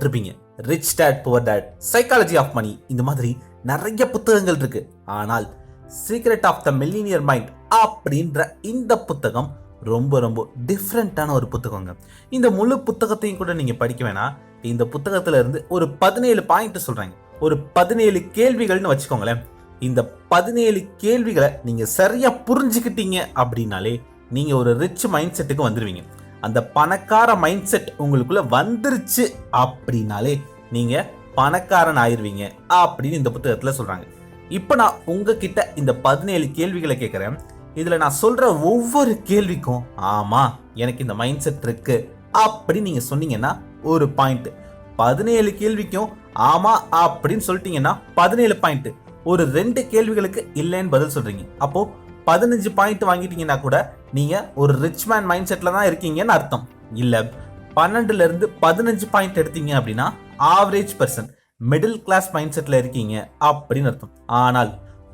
இருப்பீங்க. Rich dad poor dad psychology of money இந்த மாதிரி நிறைய புத்தகங்கள் இருக்கு. ஆனால் secret of the millionaire mind அப்படின்ற இந்த புத்தகம் ரொம்ப ரொம்ப டிஃப்ரெண்ட்டான ஒரு புத்தகங்க. இந்த முழு புத்தகத்தையும் கூட நீங்கள் படிக்க வேணாம் இந்த புத்தகத்துல இருந்து ஒரு பதினேழு பாயிண்ட் சொல்கிறாங்க ஒரு பதினேழு கேள்விகள்னு வச்சுக்கோங்களேன். இந்த பதினேழு கேள்விகளை நீங்கள் சரியாக புரிஞ்சுக்கிட்டீங்க அப்படின்னாலே நீங்கள் ஒரு ரிச் மைண்ட் செட்டுக்கு வந்துடுவீங்க அந்த பணக்கார மைண்ட் செட் உங்களுக்குள்ள வந்துருச்சு அப்படின்னாலே நீங்க பணக்காரன் ஆயிடுவீங்க அப்படின்னு இந்த புத்தகத்துல சொல்றாங்க. இப்போ நான் உங்ககிட்ட இந்த பதினேழு கேள்விகளை கேட்குறேன் இதில் நான் சொல்கிற ஒவ்வொரு கேள்விக்கும் ஆமாம் எனக்கு இந்த மைண்ட் செட் இருக்கு அப்படி நீங்கள் சொன்னீங்கன்னா ஒரு பாயிண்ட் பதினேழு கேள்விக்கும் ஆமா அப்படின்னு சொல்லிட்டீங்கன்னா பதினேழு பாயிண்ட் ஒரு ரெண்டு கேள்விகளுக்கு இல்லைன்னு பதில் சொல்றீங்க. அப்போது பதினஞ்சு பாயிண்ட் வாங்கிட்டீங்கன்னா கூட நீங்கள் ஒரு ரிச் மேன் மைண்ட் செட்டில் தான் இருக்கீங்கன்னு அர்த்தம். இல்லை பன்னெண்டுலேருந்து பதினஞ்சு பாயிண்ட் எடுத்தீங்க அப்படின்னா average person middle class mind settle இருக்கீங்க அப்படின்னு அர்த்தம். ஆனால்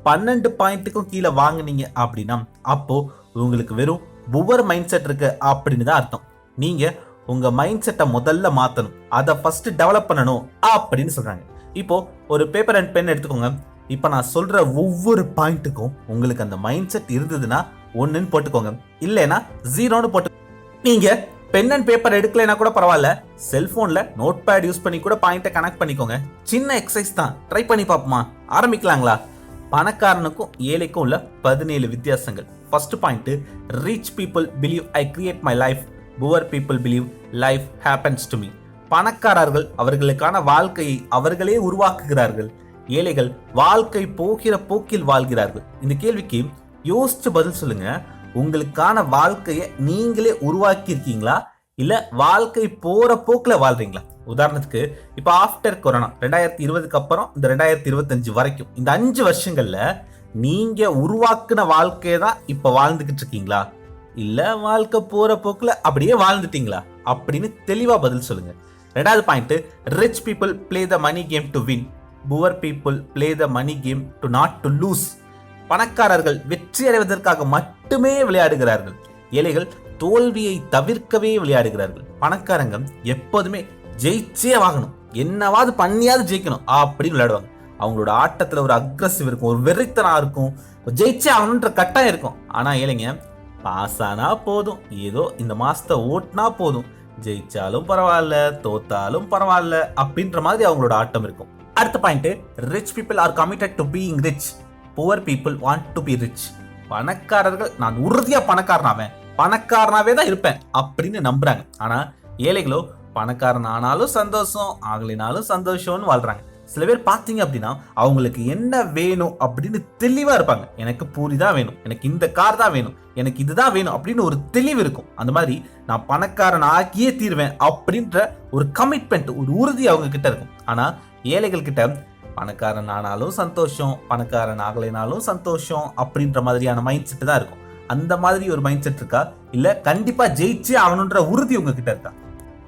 பன்னெண்டு பாயிண்ட்டுக்கும் கீழே வாங்குனீங்க அப்படின்னா அப்போது உங்களுக்கு வெறும் ஒவ்வொரு மைண்ட் செட் இருக்கு அப்படின்னு தான் அர்த்தம். நீங்கள் உங்கள் மைண்ட் செட்டை முதல்ல மாற்றணும் அதை ஃபஸ்ட்டு டெவலப் பண்ணணும் அப்படின்னு சொல்கிறாங்க இப்போது ஒரு பேப்பர் அண்ட் பென் எடுத்துக்கோங்க. இப்போ நான் சொல்கிற ஒவ்வொரு பாயிண்ட்டுக்கும் உங்களுக்கு அந்த மைண்ட் செட் இருந்ததுன்னா ஒன்றுன்னு போட்டுக்கோங்க. இல்லைன்னா ஜீரோன்னு போட்டு நீங்கள் பென் அண்ட் பேப்பர் எடுக்கலைன்னா கூட பரவாயில்ல. செல்ஃபோனில் நோட் பேட் யூஸ் பண்ணி கூட பாயிண்ட்டை கனெக்ட் பண்ணிக்கோங்க. சின்ன எக்ஸசைஸ் தான். ட்ரை பண்ணி பார்ப்போமா? ஆரம்பிக்கலாங்களா? பணக்காரனுக்கும் ஏழைக்கும் உள்ள பதினேழு வித்தியாசங்கள். First point rich people believe I create my life poor people believe life happens to me பணக்காரர்கள் அவர்களுக்கான வாழ்க்கையை அவர்களே உருவாக்குகிறார்கள். ஏழைகள் வாழ்க்கை போகிற போக்கில் வாழ்கிறார்கள். இந்த கேள்விக்கு யோசிச்சு பதில் சொல்லுங்க. உங்களுக்கான வாழ்க்கையை நீங்களே உருவாக்கி இருக்கீங்களா இல்ல வாழ்க்கை போற போக்குல வாழ்றீங்களா? உதாரணத்துக்கு இப்ப ஆஃப்டர் கொரோனா ரெண்டாயிரத்தி இருபதுக்கு அப்புறம் இந்த ரெண்டாயிரத்தி இருபத்தஞ்சு வரைக்கும் இந்த அஞ்சு வருஷங்கள்ல நீங்க உருவாக்குன வாழ்க்கையை தான் இப்ப வாழ்ந்துகிட்டு இருக்கீங்களா? இல்ல வாழ்க்கை போற போக்குல அப்படியே வாழ்ந்துட்டீங்களா? அப்படின்னு தெளிவா பதில் சொல்லுங்க. ரெண்டாவது point rich people play the money game to win poor people play the money game to not to lose பணக்காரர்கள் வெற்றி அடைவதற்காக மட்டுமே விளையாடுகிறார்கள். ஏழைகள் தோல்வியை தவிர்க்கவே விளையாடுகிறார்கள். பணக்காரங்க எப்போதுமே ஜெயிச்சே வாங்கணும் என்னவாவது பண்ணியாவது ஜெயிக்கணும் அப்படின்னு விளையாடுவாங்க. அவங்களோட ஆட்டத்தில் ஒரு அக்ரஸிவ் இருக்கும் ஒரு வெறித்தனம் இருக்கும் ஜெயிச்சே ஆகணுன்ற கட்டாயம் இருக்கும். ஆனால் ஏழைங்க பாஸ் ஆனா போதும். ஏதோ இந்த மாசத்தை ஓட்டினா போதும். ஜெயிச்சாலும் பரவாயில்ல தோத்தாலும் பரவாயில்ல அப்படின்ற மாதிரி அவங்களோட ஆட்டம் இருக்கும். அடுத்த point rich people are committed to being rich poor people want to be rich பணக்காரர்கள் நான் உறுதியா பணக்காரனாவேன். பணக்காரனாவே தான் இருப்பேன் அப்படின்னு நம்புறாங்க. ஆனா ஏழைகளோ பணக்காரன் ஆனாலும் சந்தோஷம் ஆகலினாலும் சந்தோஷம்னு வாழ்றாங்க. சில பேர் பார்த்தீங்க அப்படின்னா அவங்களுக்கு என்ன வேணும் அப்படின்னு தெளிவாக இருப்பாங்க. எனக்கு பூரி தான் வேணும் எனக்கு இந்த கார் தான் வேணும் எனக்கு இதுதான் வேணும் அப்படின்னு ஒரு தெளிவு இருக்கும். அந்த மாதிரி நான் பணக்காரன் ஆக்கியே தீருவேன் அப்படின்ற ஒரு கமிட்மெண்ட் ஒரு உறுதி அவங்க கிட்ட இருக்கும். ஆனால் ஏழைகள் கிட்ட பணக்காரன் ஆனாலும் சந்தோஷம் பணக்காரன் ஆகலைனாலும் சந்தோஷம் அப்படின்ற மாதிரியான மைண்ட் செட் தான் இருக்கும். அந்த மாதிரி ஒரு மைண்ட் செட் இருக்கா? இல்லை கண்டிப்பாக ஜெயிச்சு ஆகணுன்ற உறுதி உங்ககிட்ட இருக்கா?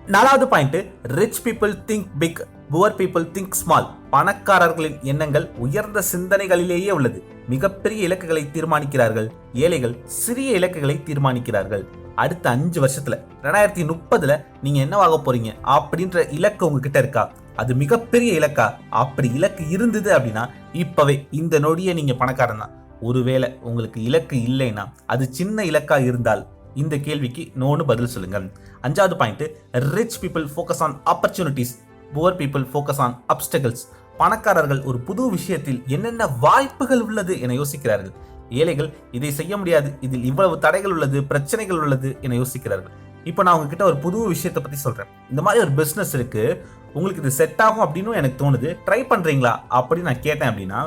நாலாவது point rich people think big poor people think small பணக்காரர்களின் எண்ணங்கள் உயர்ந்த சிந்தனைகளிலேயே உள்ளது. மிகப்பெரிய இலக்குகளை தீர்மானிக்கிறார்கள். ஏழைகள் சிறிய இலக்குகளை தீர்மானிக்கிறார்கள். அடுத்த அஞ்சு வருஷத்துல ரெண்டாயிரத்தி முப்பதுல நீங்க என்னவாக போறீங்க அப்படின்ற இலக்கு உங்ககிட்ட இருக்கா? அது மிகப்பெரிய இலக்கா? அப்படி இலக்கு இருந்தது அப்படின்னா இப்பவே இந்த நொடியை நீங்க பணக்காரன் தான். ஒருவேளை உங்களுக்கு இலக்கு இல்லைன்னா அது சின்ன இலக்கா இருந்தால் இந்த கேள்விக்கு நோன்னு பதில் சொல்லுங்க அஞ்சாவது point rich people focus on opportunities poor people focus on obstacles பணக்காரர்கள் ஒரு புது விஷயத்தில் என்னென்ன வாய்ப்புகள் உள்ளது என யோசிக்கிறார்கள். ஏழைகள் இதை செய்ய முடியாது. இதில் இவ்வளவு தடைகள் உள்ளது பிரச்சனைகள் உள்ளது என யோசிக்கிறார்கள். இப்போ நான் உங்ககிட்ட ஒரு புது விஷயத்தை பற்றி சொல்கிறேன் இந்த மாதிரி ஒரு பிஸ்னஸ் இருக்கு. உங்களுக்கு இது செட் ஆகும் அப்படின்னு எனக்கு தோணுது. ட்ரை பண்ணுறீங்களா அப்படின்னு நான் கேட்டேன் அப்படின்னா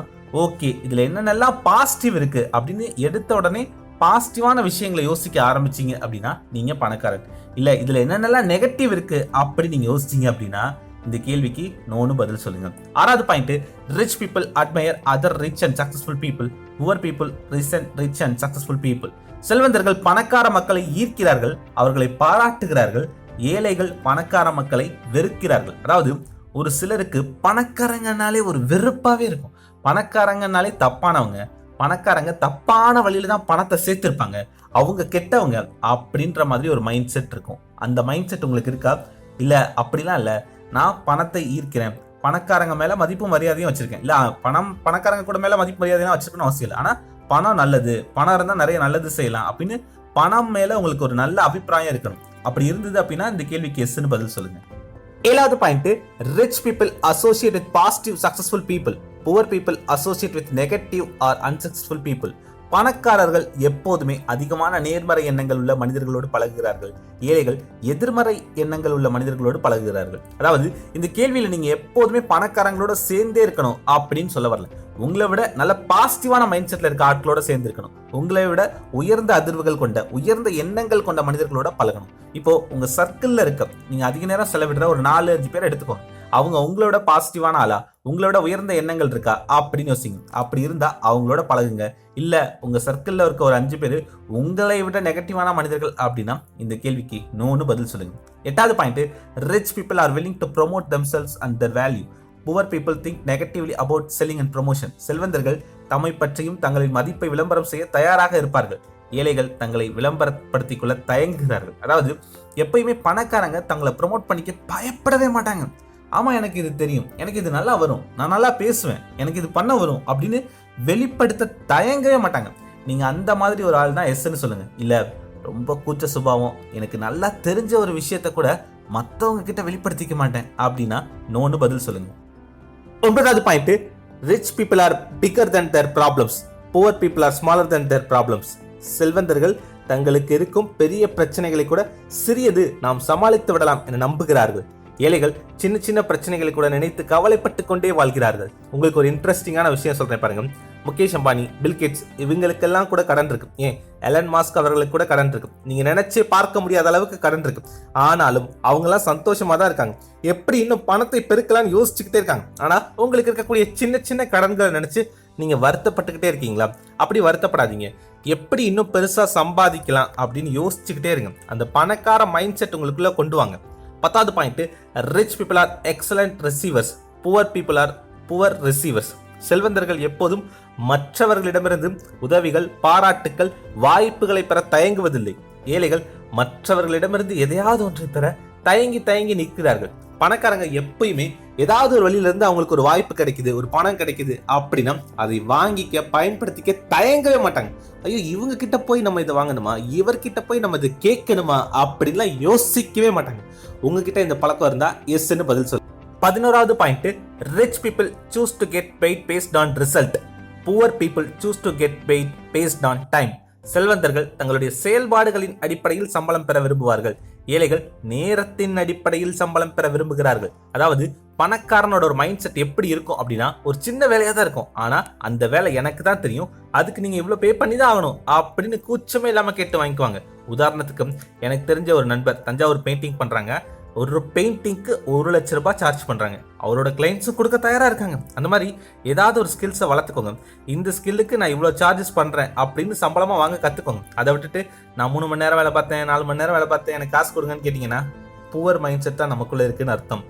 ஓகே இதில் என்னென்னலாம் பாசிட்டிவ் இருக்குது அப்படின்னு எடுத்த உடனே பாசிட்டிவான விஷயங்களை யோசிக்க ஆரம்பிச்சீங்க அப்படின்னா நீங்கள் பணக்காரன் இல்லை இதில் என்னென்னலாம் நெகட்டிவ் இருக்குது அப்படி நீங்கள் யோசிச்சீங்க அப்படின்னா இந்த கேள்விக்கு நோன்னு பதில் சொல்லுங்கள் ஆறாவது point rich people admire other rich and successful people poor people rich and rich and successful people செல்வந்தர்கள் பணக்கார மக்களை ஈர்க்கிறார்கள் அவர்களை பாராட்டுகிறார்கள் ஏழைகள் பணக்கார மக்களை வெறுக்கிறார்கள். அதாவது ஒரு சிலருக்கு பணக்காரங்கனாலே ஒரு வெறுப்பாகவே இருக்கும். பணக்காரங்கனாலே தப்பானவங்க பணக்காரங்க தப்பான வழியில தான் பணத்தை சேர்த்துருப்பாங்க. அவங்க கெட்டவங்க அப்படின்ற மாதிரி ஒரு மைண்ட் செட் இருக்கும். அந்த மைண்ட் செட் உங்களுக்கு இருக்கா? இல்லை அப்படிலாம் இல்லை. நான் பணத்தை ஈர்க்கிறேன் பணக்காரங்க மேலே மதிப்பு மரியாதையும் வச்சிருக்கேன். இல்லை பணம் பணக்காரங்க கூட மேலே மதிப்பு மரியாதையெல்லாம் வச்சிருக்கணும் அவசியம் இல்லை. ஆனால் பணம் நல்லது. பணம் இருந்தால் நிறைய நல்லது செய்யலாம் அப்படின்னு பணம் மேலே உங்களுக்கு ஒரு நல்ல அபிப்பிராயம் இருக்கணும். அப்படி இருந்தது அப்படின்னா இந்த கேள்விக்கு எஸ்ன்னு பதில் சொல்லுங்க. ஏழாவது point rich people associate with positive successful people poor people associate with negative or unsuccessful people பணக்காரர்கள் எப்போதுமே அதிகமான நேர்மறை எண்ணங்கள் உள்ள மனிதர்களோடு பழகுகிறார்கள். ஏழைகள் எதிர்மறை எண்ணங்கள் உள்ள மனிதர்களோடு பழகுகிறார்கள். அதாவது இந்த கேள்வியில் நீங்க எப்போதுமே பணக்காரங்களோட சேர்ந்தே இருக்கணும் அப்படின்னு சொல்ல வரல. உங்களை விட நல்ல பாசிட்டிவான மைண்ட் செட்ல இருக்க ஆட்களோட சேர்ந்து இருக்கணும் உங்களை விட உயர்ந்த அதிர்வுகள் கொண்ட உயர்ந்த எண்ணங்கள் கொண்ட மனிதர்களோட பழகணும். இப்போ உங்க சர்க்கிள்ல இருக்க நீங்க அதிக நேரம் செலவிடுற ஒரு நாலு அஞ்சு பேர் எடுத்துக்கோங்க. அவங்க உங்களோட பாசிட்டிவான ஆளா? உங்களோட உயர்ந்த எண்ணங்கள் இருக்கா? அப்படின்னு யோசிங்க. அப்படி இருந்தா அவங்களோட பழகுங்க. இல்ல உங்க சர்க்கிள்ல இருக்க ஒரு அஞ்சு பேர் உங்களை விட நெகட்டிவான மனிதர்கள் அப்படின்னா இந்த கேள்விக்கு நோன்னு பதில் சொல்லுங்க. எட்டாவது point rich people are willing to promote themselves and their value poor people think negatively about selling and promotion செல்வந்தர்கள் தம்மை பற்றியும் தங்களின் மதிப்பை விளம்பரம் செய்ய தயாராக இருப்பார்கள். ஏழைகள் தங்களை விளம்பரப்படுத்திக் கொள்ள தயங்குகிறார்கள். அதாவது எப்பயுமே பணக்காரங்க தங்களை ப்ரோமோட் பண்ணிக்க பயப்படவே மாட்டாங்க. ஆமாம் எனக்கு இது தெரியும். எனக்கு இது நல்லா வரும். நான் நல்லா பேசுவேன். எனக்கு இது பண்ண வரும் அப்படின்னு வெளிப்படுத்த தயங்கவே மாட்டாங்க. நீங்கள் அந்த மாதிரி ஒரு ஆள் தான் எஸ்ன்னு சொல்லுங்கள் இல்லை ரொம்ப கூச்ச சுபாவம். எனக்கு நல்லா தெரிஞ்ச ஒரு விஷயத்த கூட மற்றவங்க கிட்ட வெளிப்படுத்திக்க மாட்டேன். அப்படின்னா நோன்னு பதில் சொல்லுங்கள் ஒன்பதாவது point rich people are bigger than their problems poor people are smaller than their problems செல்வந்தர்கள் தங்களுக்கு இருக்கும் பெரிய பிரச்சனைகளை கூட சிறியது நாம் சமாளித்து விடலாம் என நம்புகிறார்கள். ஏழைகள் சின்ன சின்ன பிரச்சனைகளை கூட நினைத்து கவலைப்பட்டு கொண்டே வாழ்கிறார்கள். உங்களுக்கு ஒரு இன்ட்ரெஸ்டிங்கான விஷயம் சொல்கிறேன் பாருங்க. முகேஷ் அம்பானி பில்கேட்ஸ் இவங்களுக்கெல்லாம் கூட கடன் இருக்கு. ஏன்? எலன் மாஸ்க் அவர்களுக்கு கூட கடன் இருக்கு. நீங்க நினைச்சே பார்க்க முடியாத அளவுக்கு கடன் இருக்கு. ஆனாலும் அவங்க எல்லாம் சந்தோஷமா தான் இருக்காங்க. எப்படி இன்னும் பணத்தை பெருக்கலாம்னு யோசிச்சுக்கிட்டே இருக்காங்க. ஆனா உங்களுக்கு இருக்கக்கூடிய சின்ன சின்ன கடன்களை நினைச்சு நீங்க வருத்தப்பட்டுக்கிட்டே இருக்கீங்களா? அப்படி வருத்தப்படாதீங்க. எப்படி இன்னும் பெருசா சம்பாதிக்கலாம் அப்படின்னு யோசிச்சுக்கிட்டே இருங்க. அந்த பணக்கார மைண்ட் செட் உங்களுக்குள்ள கொண்டு வாங்க. பத்தாவது point rich people are excellent receivers poor people are poor receivers செல்வந்தர்கள் எப்போதும் மற்றவர்களிடமிருந்து உதவிகள் பாராட்டுக்கள் வாய்ப்புகளை பெற தயங்குவதில்லை. ஏழைகள் மற்றவர்களிடமிருந்து எதையாவது ஒன்றை பெற தயங்கி தயங்கி நிற்கிறார்கள். பணக்காரங்க எப்பயுமே ஏதாவது ஒரு வழியில இருந்து அவங்களுக்கு ஒரு வாய்ப்பு கிடைக்குது ஒரு பணம் கிடைக்குது அப்படின்னா அதை வாங்கிக்க பயன்படுத்திக்க தயங்கவே மாட்டாங்க. ஐயோ இவங்க கிட்ட போய் நம்ம இதை வாங்கணுமா? இவர்கிட்ட போய் நம்ம இதை கேட்கணுமா? அப்படின்லாம் யோசிக்கவே மாட்டாங்க. உங்ககிட்ட இந்த பழக்கம் இருந்தா எஸ்ன்னு பதில் சொல்லு பதினோராவது point rich people choose to get paid based on result poor people choose to get paid based on time செல்வந்தர்கள் தங்களுடைய செயல்பாடுகளின் அடிப்படையில் சம்பளம் பெற விரும்புவார்கள். ஏழைகள் நேரத்தின் அடிப்படையில் சம்பளம் பெற விரும்புகிறார்கள். அதாவது பணக்காரனோட ஒரு மைண்ட் செட் எப்படி இருக்கும் அப்படின்னா ஒரு சின்ன வேலையாக தான் இருக்கும். ஆனால் அந்த வேலை எனக்கு தான் தெரியும். அதுக்கு நீங்கள் இவ்வளோ பே பண்ணி தான் ஆகணும் அப்படின்னு கூச்சமே இல்லாமல் கேட்டு வாங்கிக்குவாங்க. உதாரணத்துக்கு எனக்கு தெரிஞ்ச ஒரு நண்பர் தஞ்சாவூர் பெயிண்டிங் பண்ணுறாங்க ஒரு பெயிண்டிங்க்கு ஒரு லட்ச ரூபாய் சார்ஜ் பண்ணுறாங்க அவரோட கிளைண்ட்ஸும் கொடுக்க தயாராக இருக்காங்க. அந்த மாதிரி ஏதாவது ஒரு ஸ்கில்ஸை வளர்த்துக்கோங்க. இந்த ஸ்கில்லுக்கு நான் இவ்வளோ சார்ஜஸ் பண்ணுறேன் அப்படின்னு சம்பளமாக வாங்க கற்றுக்கோங்க அதை விட்டுட்டு நான் மூணு மணி நேரம் வேலை பார்த்தேன் நாலு மணி நேரம் வேலை பார்த்தேன் எனக்கு காசு கொடுங்கன்னு கேட்டிங்கன்னா புவர் மைண்ட் செட் தான் நமக்குள்ளே இருக்குன்னு அர்த்தம்.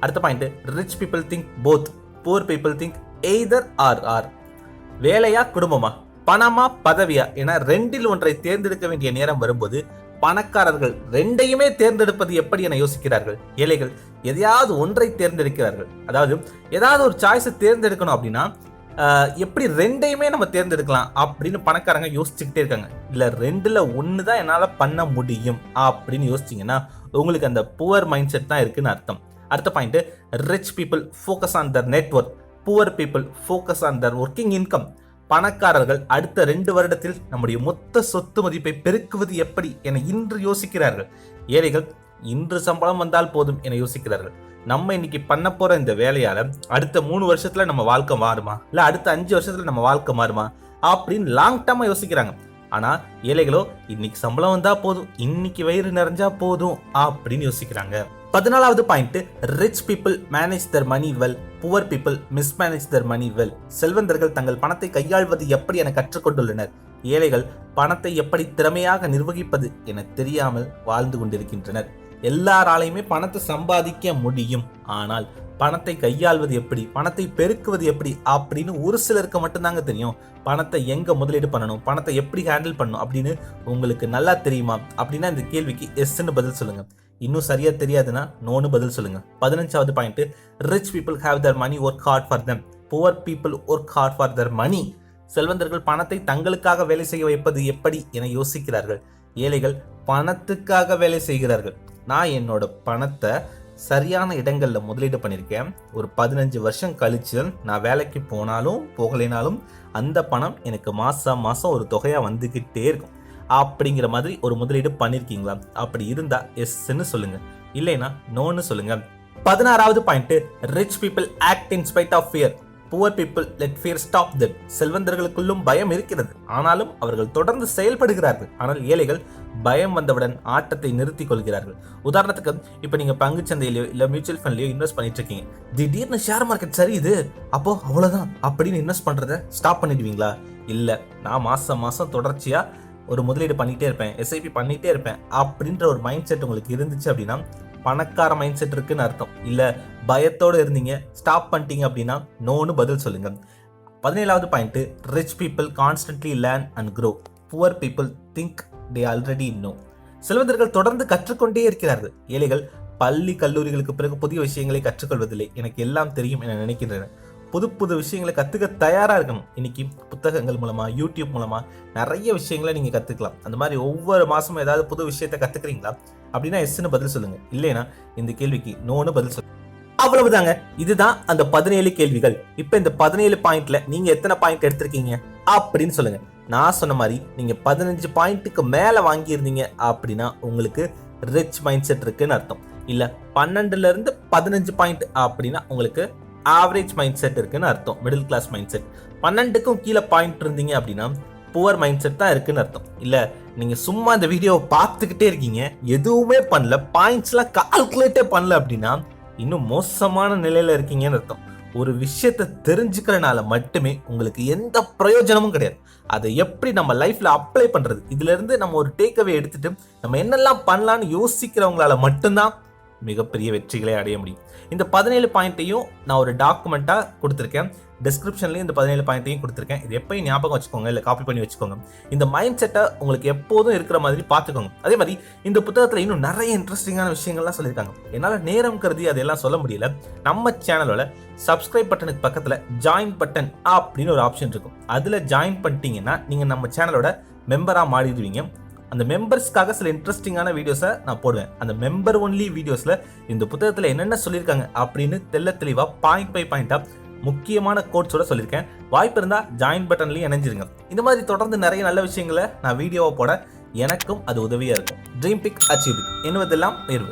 அடுத்த point rich people think both poor people think either or or வேலையா குடும்பமா? பணமா பதவியா? என ரெண்டில் ஒன்றை தேர்ந்தெடுக்க வேண்டிய நேரம் வரும்போது பணக்காரர்கள் ரெண்டையுமே தேர்ந்தெடுப்பது எப்படி என யோசிக்கிறார்கள்? ஏழைகள் எதையாவது ஒன்றை தேர்ந்தெடுக்கிறார்கள். அதாவது ஏதாவது ஒரு சாய்ஸை தேர்ந்தெடுக்கணும் அப்படின்னா எப்படி ரெண்டையுமே நம்ம தேர்ந்தெடுக்கலாம் அப்படின்னு பணக்காரங்க யோசிச்சுக்கிட்டே இருக்காங்க. இல்லை ரெண்டில் ஒன்று தான் என்னால் பண்ண முடியும் அப்படின்னு யோசிச்சிங்கன்னா உங்களுக்கு அந்த புவர் மைண்ட் செட் தான் இருக்குன்னு அர்த்தம். அடுத்த point rich people focus on their net worth poor people focus on their working income பணக்காரர்கள் அடுத்த ரெண்டு வருடத்தில் நம்முடைய மொத்த சொத்து மதிப்பை பெருக்குவது எப்படி என இன்று யோசிக்கிறார்கள். ஏழைகள் இன்று சம்பளம் வந்தால் போதும் என யோசிக்கிறார்கள். நம்ம இன்னைக்கு பண்ண போற இந்த வேலையால அடுத்த மூணு வருஷத்துல நம்ம வாழ்க்கை மாறுமா? இல்ல அடுத்த அஞ்சு வருஷத்துல நம்ம வாழ்க்கை மாறுமா? அப்படின்னு லாங் டேர்மா யோசிக்கிறாங்க. ஆனா ஏழைகளோ இன்னைக்கு சம்பளம் வந்தா போதும் இன்னைக்கு வயிறு நிறைஞ்சா போதும் அப்படின்னு யோசிக்கிறாங்க. பதினாலாவது point rich people manage their money well poor people mismanage their money well செல்வந்தர்கள் தங்கள் பணத்தை கையாள்வது எப்படி என கற்றுக்கொண்டுள்ளனர். ஏழைகள் பணத்தை எப்படி திறமையாக நிர்வகிப்பது என தெரியாமல் வாழ்ந்து கொண்டிருக்கின்றனர். எல்லாராலையுமே பணத்தை சம்பாதிக்க முடியும். ஆனால் பணத்தை கையாள்வது எப்படி பணத்தை பெருக்குவது எப்படி அப்படின்னு ஒரு சிலருக்கு மட்டும்தாங்க தெரியும். பணத்தை எங்க முதலீடு பண்ணணும் பணத்தை எப்படி ஹேண்டில் பண்ணணும் அப்படின்னு உங்களுக்கு நல்லா தெரியுமா அப்படின்னா இந்த கேள்விக்கு எஸ்ன்னு பதில் சொல்லுங்க. இன்னும் சரியா தெரியாதுன்னா நோன்னு பதில் சொல்லுங்க. பதினஞ்சாவது point rich people have their money work hard for them poor people work hard for their money செல்வந்தர்கள் பணத்தை தங்களுக்காக வேலை செய்ய வைப்பது எப்படி என யோசிக்கிறார்கள். ஏழைகள் பணத்துக்காக வேலை செய்கிறார்கள். நான் என்னோட பணத்தை சரியான இடங்களில் முதலீடு பண்ணியிருக்கேன் ஒரு பதினஞ்சு வருஷம் கழிச்சு நான் வேலைக்கு போனாலும் போகலைனாலும் அந்த பணம் எனக்கு மாதம் மாதம் ஒரு தொகையாக வந்துக்கிட்டே இருக்கும். அப்படிங்கிற மாதிரி ஒரு முதலீடு பண்ணியிருக்கீங்களா அப்படி இருந்தால் எஸ்ன்னு சொல்லுங்க. இல்லைனா நோன்னு சொல்லுங்க. பதினாறாவது point rich people act in spite of fear poor people let fear stop them செல்வந்தர்களுக்குள்ளும் பயம் இருக்கிறது. ஆனாலும் அவர்கள் தொடர்ந்து செயல்படுகிறார்கள். ஆனால் ஏழைகள் பயம் வந்தவுடன் ஆட்டத்தை நிறுத்திக் கொள்கிறார்கள். உதாரணத்துக்கு இப்போ நீங்கள் பங்குச் இல்லை மியூச்சுவல் ஃபண்ட்லையோ இன்வெஸ்ட் பண்ணிட்டு இருக்கீங்க. திடீர்னு ஷேர் மார்க்கெட் சரியுது அப்போ அவ்வளோதான் அப்படின்னு இன்வெஸ்ட் பண்ணுறத ஸ்டாப் பண்ணிடுவீங்களா? இல்லை நான் மாதம் மாதம் தொடர்ச்சியாக ஒரு முதலீடு பண்ணிகிட்டே இருப்பேன் எஸ்ஐபி பண்ணிகிட்டே இருப்பேன் அப்படின்ற ஒரு மைண்ட் செட் உங்களுக்கு இருந்துச்சு அப்படின்னா பணக்கார மைண்ட் செட் இருக்குன்னு அர்த்தம். இல்லை பயத்தோடு இருந்தீங்க ஸ்டாப் பண்ணிட்டீங்க அப்படின்னா நோன்னு பதில் சொல்லுங்கள் பதினேழாவது point rich people constantly learn and grow poor people think they already know செல்வந்தர்கள் தொடர்ந்து கற்றுக்கொண்டே இருக்கிறார்கள். ஏழைகள் பள்ளி கல்லூரிகளுக்கு பிறகு புதிய விஷயங்களை கற்றுக்கொள்வதில்லை. எனக்கு எல்லாம் தெரியும் என நினைக்கின்றனர். புது புது விஷயங்களை கற்றுக்க தயாராக இருக்கணும். இன்றைக்கி புத்தகங்கள் மூலமாக யூடியூப் மூலமாக நிறைய விஷயங்களை நீங்கள் கற்றுக்கலாம் அந்த மாதிரி ஒவ்வொரு மாதமும் ஏதாவது புது விஷயத்தை கற்றுக்குறீங்களா அப்படின்னா எஸ்ன்னு பதில் சொல்லுங்கள் இல்லைன்னா இந்த கேள்விக்கு நோன்னு பதில் சொல்லுங்கள் அவ்வளவுதாங்க. இதுதான் அந்த பதினேழு கேள்விகள். இப்போ இந்த பதினேழு பாயிண்ட்ல நீங்க எத்தனை பாயிண்ட் எடுத்திருக்கீங்க? அப்படின்னு சொல்லுங்க. நான் சொன்ன மாதிரி நீங்க பதினஞ்சு பாயிண்ட்டுக்கு மேல வாங்கியிருந்தீங்க அப்படின்னா உங்களுக்கு ரிச் மைண்ட் செட் இருக்குன்னு அர்த்தம். இல்ல பன்னெண்டுல இருந்து பதினஞ்சு பாயிண்ட் அப்படின்னா உங்களுக்கு ஆவரேஜ் மைண்ட் செட் இருக்குன்னு அர்த்தம். மிடில் கிளாஸ் மைண்ட் செட் பன்னெண்டுக்கும் கீழே பாயிண்ட் இருந்தீங்க அப்படின்னா புவர் மைண்ட் செட் தான் இருக்குன்னு அர்த்தம். இல்லை நீங்கள் சும்மா இந்த வீடியோவை பார்த்துக்கிட்டே இருக்கீங்க எதுவுமே பண்ணல பாயிண்ட்ஸ்லாம் கால்குலேட்டே பண்ணல அப்படின்னா இன்னும் மோசமான நிலையில் இருக்கீங்கன்னு அர்த்தம். ஒரு விஷயத்தை தெரிஞ்சுக்கிறனால மட்டுமே உங்களுக்கு எந்த பிரயோஜனமும் கிடையாது. அதை எப்படி நம்ம லைஃப்பில் அப்ளை பண்ணுறது இதுலேருந்து நம்ம ஒரு டேக்அவே எடுத்துகிட்டு நம்ம என்னெல்லாம் பண்ணலான்னு யோசிக்கிறவங்களால மட்டும்தான் மிகப்பெரிய வெற்றிகளை அடைய முடியும். இந்த பதினேழு பாயிண்ட்டையும் நான் ஒரு டாக்குமெண்ட்டாக கொடுத்துருக்கேன். டிஸ்கிரிப்ஷன்லேயும் இந்த பதினேழு பாயிண்ட்டையும் கொடுத்துருக்கேன். இது எப்பயும் ஞாபகம் வச்சுக்கோங்க இல்லை காப்பி பண்ணி வச்சுக்கோங்க. இந்த மைண்ட் செட்டை உங்களுக்கு எப்போதும் இருக்கிற மாதிரி பார்த்துக்கோங்க. அதே மாதிரி இந்த புத்தகத்தில் இன்னும் நிறைய இன்ட்ரெஸ்டிங்கான விஷயங்கள்லாம் சொல்லியிருக்காங்க. என்னால் நேரம் கருதி அதெல்லாம் சொல்ல முடியல. நம்ம சேனலோட சப்ஸ்கிரைப் பட்டனுக்கு பக்கத்தில் ஜாயின் பட்டன் அப்படின்னு ஒரு ஆப்ஷன் இருக்கும். அதில் ஜாயின் பண்ணிட்டீங்கன்னா நீங்கள் நம்ம சேனலோட மெம்பராக மாறிடுவீங்க. அந்த மெம்பர்ஸ்க்காக சில இன்ட்ரெஸ்டிங்கான வீடியோஸை நான் போடுவேன். அந்த மெம்பர் ஒன்லி வீடியோஸில் இந்த புத்தகத்தில் என்னென்ன சொல்லியிருக்காங்க அப்படின்னு தெல்ல தெளிவாக பாயிண்ட் பை பாயிண்ட்டாக முக்கியமான கோட்ஸோட சொல்லியிருக்கேன். வாய்ப்பு இருந்தால் ஜாயின் பட்டன்லையும் இணைஞ்சிருங்க. இந்த மாதிரி தொடர்ந்து நிறைய நல்ல விஷயங்களை நான் வீடியோவை போட எனக்கும் அது உதவியாக இருக்கும். ட்ரீம் பிக் அச்சீவ் பிக் என்பதெல்லாம் நேர்வு